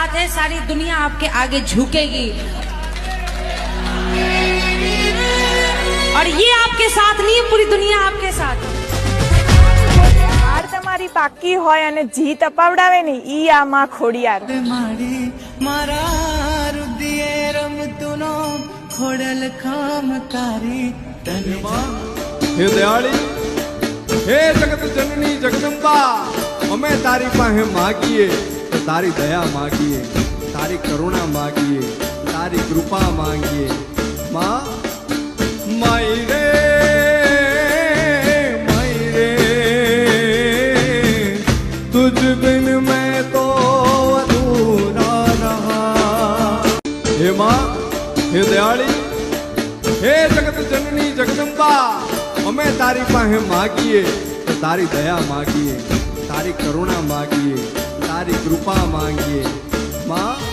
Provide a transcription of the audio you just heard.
बात है सारी दुनिया आपके आगे झुकेगी और ये आपके साथ नहीं है पूरी दुनिया आपके साथ है હાર તમારી પાકી હોય અને જીત અપાવડાવે ને ઈ આ માં ખોડિયાર માડી મારા રુદિયે રમતુનો ખોડલ ખામકારી તને હે દયાળી હે જગત જનની જગદંબા अमे तारी पे मागीए तो तारी दया मागीए तारी करुणा मागीए तारी कृपा मांगिए माँ माई रे तुझ बिन दयाली हे जगत अमे तारी पे मागीए तो तारी दया मागीए તારી કરુણા માગીએ તારી કૃપા માંગીએ. માં